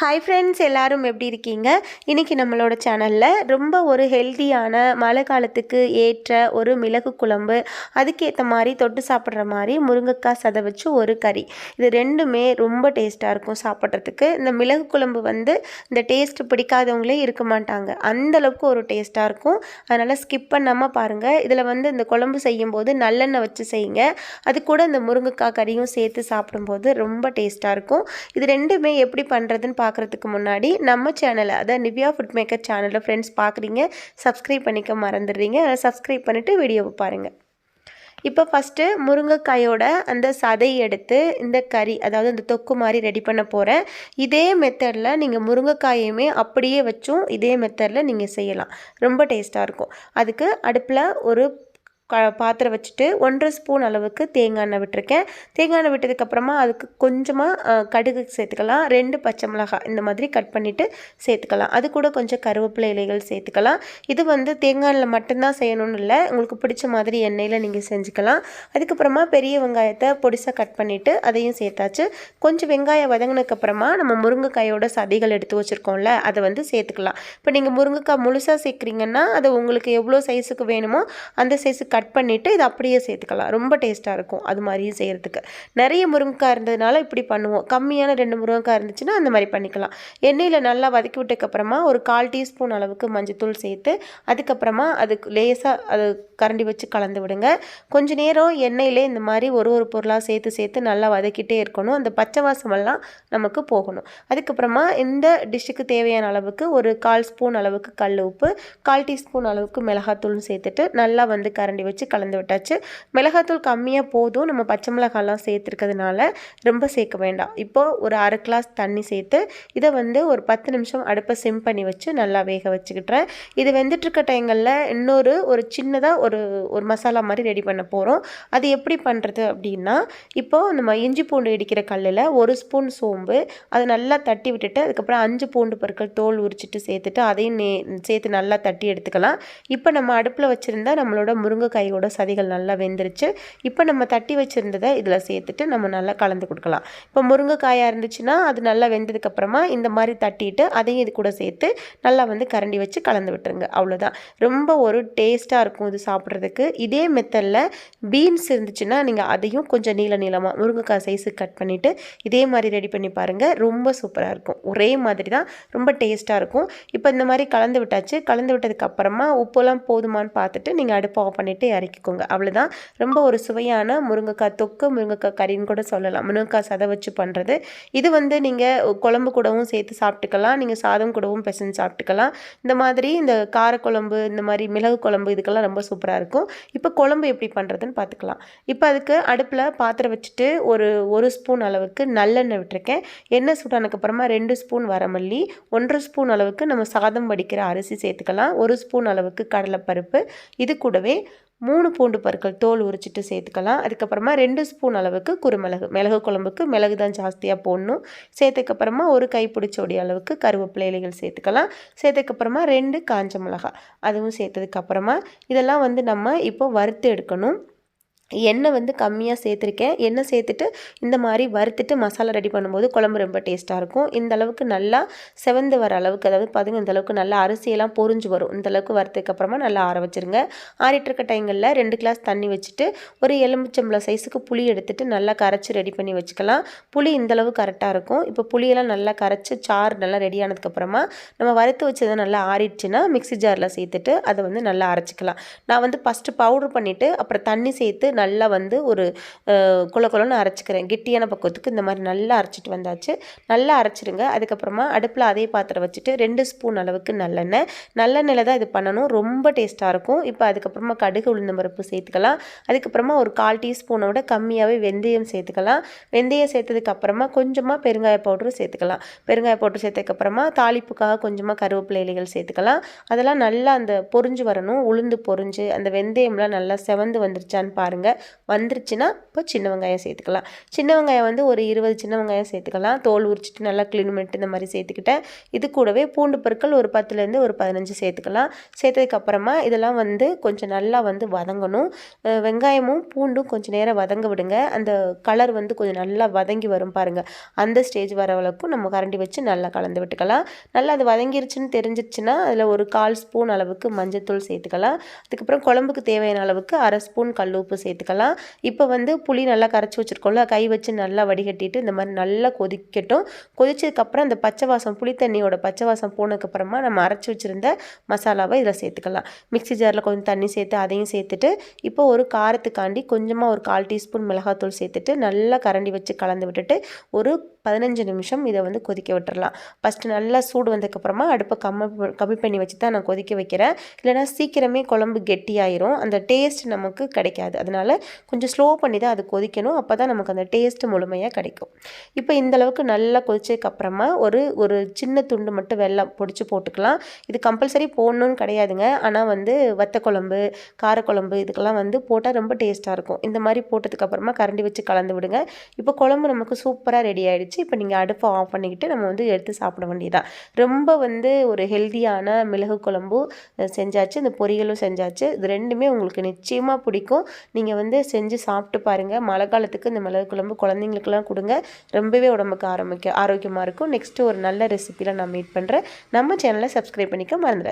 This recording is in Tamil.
ஹாய் ஃப்ரெண்ட்ஸ் எல்லாரும் எப்படி இருக்கீங்க? இன்றைக்கி நம்மளோட சேனலில் ரொம்ப ஒரு ஹெல்த்தியான மழை காலத்துக்கு ஏற்ற ஒரு மிளகு குழம்பு அதுக்கேற்ற மாதிரி தொட்டு சாப்பிட்ற மாதிரி முருங்கைக்காய் சதை வச்சு ஒரு கறி. இது ரெண்டுமே ரொம்ப டேஸ்ட்டாக இருக்கும் சாப்பிட்றதுக்கு. இந்த மிளகு குழம்பு வந்து இந்த டேஸ்ட் பிடிக்காதவங்களே இருக்க மாட்டாங்க. அந்தளவுக்கு ஒரு டேஸ்ட்டாக இருக்கும். அதனால் ஸ்கிப் பண்ணாமல் பாருங்கள் இதில் வந்து இந்த குழம்பு செய்யும்போது நல்லெண்ணெய் வச்சு செய்யுங்க. அது கூட இந்த முருங்கைக்காய் கறியும் சேர்த்து சாப்பிடும்போது ரொம்ப டேஸ்ட்டாக இருக்கும். இது ரெண்டுமே எப்படி பண்ணுறதுன்னு பார்க்குறதுக்கு முன்னாடி நம்ம சேனலை அதாவது நிவ்யா ஃபுட் மேக்கர் சேனலில் ஃப்ரெண்ட்ஸ் பார்க்குறீங்க சப்ஸ்கிரைப் பண்ணிக்க மறந்துடுறீங்க. சப்ஸ்கிரைப் பண்ணிவிட்டு வீடியோவை பாருங்கள் இப்போ ஃபஸ்ட்டு முருங்கைக்காயோட அந்த சதை எடுத்து இந்த கறி அதாவது அந்த தொக்கு மாதிரி ரெடி பண்ண போகிறேன் இதே மெத்தடில் நீங்கள் முருங்கைக்காயுமே அப்படியே வச்சும் இதே மெத்தடில் நீங்கள் செய்யலாம். ரொம்ப டேஸ்ட்டாக இருக்கும். அதுக்கு அடுப்பில் ஒரு க பாத்திரம் வச்சுட்டு ஒன்றரை ஸ்பூன் அளவுக்கு தேங்காய் எண்ணெய் விட்டுருக்கேன். தேங்காய் எண்ணெய் விட்டதுக்கப்புறமா அதுக்கு கொஞ்சமாக கடுகு சேர்த்துக்கலாம். ரெண்டு பச்சை மிளகாய் இந்த மாதிரி கட் பண்ணிவிட்டு சேர்த்துக்கலாம். அது கூட கொஞ்சம் கருவேப்பிலை இலைகள் சேர்த்துக்கலாம். இது வந்து தேங்காய் எண்ணெயில் மட்டும்தான் செய்யணும்னு இல்லை. உங்களுக்கு பிடிச்ச மாதிரி எண்ணெயில் நீங்கள் செஞ்சுக்கலாம். அதுக்கப்புறமா பெரிய வெங்காயத்தை பொடிசாக கட் பண்ணிவிட்டு அதையும் சேர்த்தாச்சு. கொஞ்சம் வெங்காயம் வதங்கினதுக்கப்புறமா நம்ம முருங்கைக்காயோட சதைகள் எடுத்து வச்சுருக்கோம்ல அதை வந்து சேர்த்துக்கலாம். இப்போ நீங்கள் முருங்கைக்காய் முழுசாக சேர்க்குறீங்கன்னா அது உங்களுக்கு எவ்வளோ சைஸுக்கு வேணுமோ அந்த சைஸுக்கு கட் பண்ணிவிட்டு இதை அப்படியே சேர்த்துக்கலாம். ரொம்ப டேஸ்ட்டாக இருக்கும் அது மாதிரியும் செய்கிறதுக்கு நிறைய முருங்கைக்காய் இருந்ததுனால இப்படி பண்ணுவோம். கம்மியான ரெண்டு முருங்கைக்காய் இருந்துச்சுன்னா அந்த மாதிரி பண்ணிக்கலாம். எண்ணெயில் நல்லா வதக்கி விட்டதுக்கப்புறமா ஒரு கால் டீஸ்பூன் அளவுக்கு மஞ்சத்தூள் சேர்த்து அதுக்கப்புறமா அதுக்கு லேசாக அது கரண்டி வச்சு கலந்து விடுங்க. கொஞ்ச நேரம் எண்ணெயிலே இந்த மாதிரி ஒரு ஒரு பொருளாக சேர்த்து சேர்த்து நல்லா வதக்கிட்டே இருக்கணும். அந்த பச்சை வாசமெல்லாம் நமக்கு போகணும். அதுக்கப்புறமா இந்த டிஷ்ஷுக்கு தேவையான அளவுக்கு ஒரு கால் ஸ்பூன் அளவுக்கு கல் உப்பு கால் டீஸ்பூன் அளவுக்கு மிளகாத்தூள் சேர்த்துட்டு நல்லா வந்து கரண்டி வச்சு கலந்து விட்டாச்சு. மிளகாத்தூள் கம்மியாக போதும். நம்ம பச்சை மிளகாலாம் சேர்த்துருக்கிறதுனால ரொம்ப சேர்க்க வேண்டாம். இப்போது ஒரு அரை கிளாஸ் தண்ணி சேர்த்து இதை வந்து ஒரு பத்து நிமிஷம் அடுப்பை சிம் பண்ணி வச்சு நல்லா வேக வச்சுக்கிட்டுறேன். இது வெந்துட்டுருக்க டைங்களில் இன்னொரு ஒரு சின்னதாக ஒரு ஒரு மசாலா மாதிரி ரெடி பண்ண போகிறோம் அது எப்படி பண்ணுறது அப்படின்னா இப்போது நம்ம இஞ்சி பூண்டு இடிக்கிற கல்லில் ஒரு ஸ்பூன் சோம்பு அதை நல்லா தட்டி விட்டுட்டு அதுக்கப்புறம் அஞ்சு பூண்டு பற்கள் தோல் உரிச்சிட்டு சேர்த்துட்டு அதையும் நே சேர்த்து நல்லா தட்டி எடுத்துக்கலாம். இப்போ நம்ம அடுப்பில் வச்சுருந்தா நம்மளோட முருங்கைக்காய் கையோட சதிகள் நல்லா வெந்துருச்சு. இப்போ நம்ம தட்டி வச்சுருந்ததை இதில் சேர்த்துட்டு நம்ம நல்லா கலந்து கொடுக்கலாம். இப்போ முருங்கைக்காயாக இருந்துச்சுன்னா அது நல்லா வெந்ததுக்கப்புறமா இந்த மாதிரி தட்டிட்டு அதையும் இது கூட சேர்த்து நல்லா வந்து கரண்டி வச்சு கலந்து விட்டுருங்க. அவ்வளோதான் ரொம்ப ஒரு டேஸ்ட்டாக இருக்கும் இது சாப்பிட்றதுக்கு. இதே மெத்தடில் பீன்ஸ் இருந்துச்சுன்னா நீங்கள் அதையும் கொஞ்சம் நீள நீளமாக முருங்கைக்காய் சைஸுக்கு கட் பண்ணிவிட்டு இதே மாதிரி ரெடி பண்ணி பாருங்கள் ரொம்ப சூப்பராக இருக்கும். ஒரே மாதிரி தான். ரொம்ப டேஸ்ட்டாக இருக்கும். இப்போ இந்த மாதிரி கலந்து விட்டாச்சு. கலந்து விட்டதுக்கப்புறமா உப்பெல்லாம் போதுமான்னு பார்த்துட்டு நீங்கள் அடுப்பை ஆஃப் பண்ணிவிட்டு இறக்கிக்கோங்க. அவ்வளோதான் ரொம்ப ஒரு சுவையான முருங்கைக்காய் தொக்கு முருங்கைக்காய் கறின்னு கூட சொல்லலாம். முருங்கைக்காய் சதை வச்சு பண்ணுறது இது வந்து நீங்கள் குழம்பு கூடவும் சேர்த்து சாப்பிட்டுக்கலாம். நீங்கள் சாதம் கூடவும் பிசைஞ்சு சாப்பிட்டுக்கலாம். இந்த மாதிரி இந்த காரக்குழம்பு இந்த மாதிரி மிளகு குழம்பு இதுக்கெல்லாம் ரொம்ப சூப்பராக இருக்கும். இப்போ குழம்பு எப்படி பண்ணுறதுன்னு பார்த்துக்கலாம் இப்போ அதுக்கு அடுப்பில் பாத்திரம் வச்சுட்டு ஒரு ஒரு ஸ்பூன் அளவுக்கு நல்லெண்ணெய் விட்டுருக்கேன். எண்ணெய் சூடானதுக்கப்புறமா ரெண்டு ஸ்பூன் வரமல்லி ஒன்றரை ஸ்பூன் அளவுக்கு நம்ம சாதம் வடிக்கிற அரிசி சேர்த்துக்கலாம். ஒரு ஸ்பூன் அளவுக்கு கடலைப்பருப்பு. இது கூடவே மூணு பூண்டு பற்கள் தோல் உரிச்சிட்டு சேர்த்துக்கலாம். அதுக்கப்புறமா ரெண்டு ஸ்பூன் அளவுக்கு குருமிளகு. மிளகு குழம்புக்கு மிளகு தான் ஜாஸ்தியாக போடணும். சேர்த்துக்கப்புறமா ஒரு கைப்பிடிச்சோடி அளவுக்கு கருவேப்பிலை இலைகள் சேர்த்துக்கலாம். சேர்த்துக்கப்புறமா ரெண்டு காஞ்ச மிளகா அதுவும் சேர்த்ததுக்கப்புறமா இதெல்லாம் வந்து நம்ம இப்போ வறுத்து எடுக்கணும். எண்ணெய் வந்து கம்மியாக சேர்த்துருக்கேன். எண்ணெய் சேர்த்துட்டு இந்த மாதிரி வறுத்துட்டு மசாலா ரெடி பண்ணும்போது குழம்பு ரொம்ப டேஸ்ட்டாக இருக்கும். இந்த அளவுக்கு நல்லா செவந்து வர அளவுக்கு அதாவது பாருங்க இந்த அளவுக்கு நல்லா அரிசியெல்லாம் பொறிஞ்சு வரும். இந்த அளவுக்கு வறுத்ததுக்கப்புறமா நல்லா ஆற வச்சுருங்க. ஆறிட்டுருக்க டைங்களில் ரெண்டு கிளாஸ் தண்ணி வச்சுட்டு ஒரு எலுமிச்சம்பளம் சைஸுக்கு புளி எடுத்துகிட்டு நல்லா கரைச்சி ரெடி பண்ணி வச்சுக்கலாம். புளி இந்த அளவு கரெக்டாக இருக்கும். இப்போ புளியெல்லாம் நல்லா கரைச்சி சாறு நல்லா ரெடி ஆனதுக்கப்புறமா நம்ம வறுத்து வச்சதை நல்லா ஆறிடுச்சுன்னா மிக்ஸி ஜாரில் சேர்த்துட்டு அதை வந்து நல்லா அரைச்சிக்கலாம். நான் வந்து ஃபஸ்ட்டு பவுடர் பண்ணிவிட்டு அப்புறம் தண்ணி சேர்த்து நல்லா வந்து ஒரு குல அரைச்சிக்கிறேன். கெட்டியான பக்குவத்துக்கு இந்த மாதிரி நல்லா அரைச்சிட்டு வந்தாச்சு. நல்லா அரைச்சிடுங்க அதுக்கப்புறமா அடுப்பில் அதே பாத்திரம் வச்சுட்டு ரெண்டு ஸ்பூன் அளவுக்கு நல்லெண்ணெய். நல்லெண்ணெயில் தான் இது பண்ணணும். ரொம்ப டேஸ்ட்டாக இருக்கும். இப்போ அதுக்கப்புறமா கடுகு உளுந்த பருப்பு சேர்த்துக்கலாம். அதுக்கப்புறமா ஒரு கால் டீஸ்பூனோட கம்மியாகவே வெந்தயம் சேர்த்துக்கலாம். வெந்தயம் சேர்த்ததுக்கப்புறமா கொஞ்சமாக பெருங்காய பவுடரும் சேர்த்துக்கலாம். பெருங்காய பவுடர் சேர்த்ததுக்கப்புறமா தாளிப்புக்காக கொஞ்சமாக கருவேப்பிலை இலைகள் சேர்த்துக்கலாம். அதெல்லாம் நல்லா அந்த பொறிஞ்சு வரணும். உளுந்து பொறிஞ்சு அந்த வெந்தயம்லாம் நல்லா செவந்து வந்துருச்சான்னு பாருங்கள் பாருங்கள் வந்துருச்சுன்னா இப்போ சின்ன வெங்காயம் சேர்த்துக்கலாம். சின்ன வெங்காயம் வந்து ஒரு இருபது சின்ன வெங்காயம் சேர்த்துக்கலாம். தோல் உரிச்சிட்டு நல்லா க்ளீன் பண்ணிட்டு இந்த மாதிரி சேர்த்துக்கிட்டேன். இது கூடவே பூண்டு பொருட்கள் ஒரு பத்துலேருந்து ஒரு பதினஞ்சு சேர்த்துக்கலாம். சேர்த்ததுக்கப்புறமா இதெல்லாம் வந்து கொஞ்சம் நல்லா வந்து வதங்கணும். வெங்காயமும் பூண்டும் கொஞ்சம் நேரம் வதங்க விடுங்க. அந்த கலர் வந்து கொஞ்சம் நல்லா வதங்கி வரும் பாருங்கள் அந்த ஸ்டேஜ் வர அளவுக்கு நம்ம கரண்டி வச்சு நல்லா கலந்து விட்டுக்கலாம். நல்லா அது வதங்கிருச்சுன்னு தெரிஞ்சிருச்சுன்னா அதில் ஒரு கால் ஸ்பூன் அளவுக்கு மஞ்சத்தூள் சேர்த்துக்கலாம். அதுக்கப்புறம் குழம்புக்கு தேவையான அளவுக்கு அரை ஸ்பூன் கல் உப்பு சேர்த்துக்கலாம் இப்போ வந்து புளி நல்லா கரைச்சி வச்சுருக்கோம்ல கை வச்சு நல்லா வடிகட்டிட்டு இந்த மாதிரி நல்லா கொதிக்கட்டும். கொதிச்சதுக்கப்புறம் அந்த பச்சை வாசம் புளி தண்ணியோட பச்சை வாசம் போனதுக்கப்புறமா நம்ம அரைச்சி வச்சுருந்த மசாலாவை இதில் சேர்த்துக்கலாம். மிக்சி ஜாரில் கொஞ்சம் தண்ணி சேர்த்து அதையும் சேர்த்துட்டு இப்போ ஒரு காரத்துக்காண்டி கொஞ்சமாக ஒரு கால் டீஸ்பூன் மிளகாத்தூள் சேர்த்துட்டு நல்லா கரண்டி வச்சு கலந்து விட்டுட்டு ஒரு பதினஞ்சு நிமிஷம் இதை வந்து கொதிக்க விட்டுறலாம். ஃபஸ்ட்டு நல்லா சூடு வந்ததுக்கப்புறமா அடுப்பை கம்மி கம்மி பண்ணி வச்சு தான் நான் கொதிக்க வைக்கிறேன். இல்லைனா சீக்கிரமே குழம்பு கெட்டியாயிரும். அந்த டேஸ்ட் நமக்கு கிடைக்காது. அதனால கொஞ்சம் ஸ்லோ பண்ணி தான் அது கொதிக்கணும். அப்போ தான் நமக்கு அந்த டேஸ்ட் முழுமையாக கிடைக்கும். இப்போ இந்த அளவுக்கு நல்லா கொதிச்சதுக்கப்புறமா ஒரு ஒரு சின்ன துண்டு மட்டும் வெல்லம் பொடிச்சு போட்டுக்கலாம். இது கம்பல்சரி போடணும்னு கிடையாதுங்க. ஆனால் வந்து வத்த குழம்பு காரக்குழம்பு இதுக்கெல்லாம் வந்து போட்டால் ரொம்ப டேஸ்ட்டாக இருக்கும். இந்த மாதிரி போட்டதுக்கப்புறமா கரண்டி வச்சு கலந்து விடுங்க. இப்போ குழம்பு நமக்கு சூப்பராக ரெடி வச்சு இப்போ நீங்கள் அடுப்பை ஆஃப் பண்ணிக்கிட்டு நம்ம வந்து எடுத்து சாப்பிட வேண்டியதான் ரொம்ப வந்து ஒரு ஹெல்த்தியான மிளகு குழம்பு செஞ்சாச்சு இந்த பொரியலும் செஞ்சாச்சு. இது ரெண்டுமே உங்களுக்கு நிச்சயமாக பிடிக்கும். நீங்கள் வந்து செஞ்சு சாப்பிட்டு பாருங்கள் மழை காலத்துக்கு இந்த மிளகு குழம்பு குழந்தைங்களுக்கெல்லாம் கொடுங்க. ரொம்பவே உடம்புக்கு ஆரம்பிக்க ஆரோக்கியமாக இருக்கும். நெக்ஸ்ட்டு ஒரு நல்ல ரெசிபியில் நான் மீட் பண்ணுறேன் நம்ம சேனலை சப்ஸ்கிரைப் பண்ணிக்க மறந்துடாது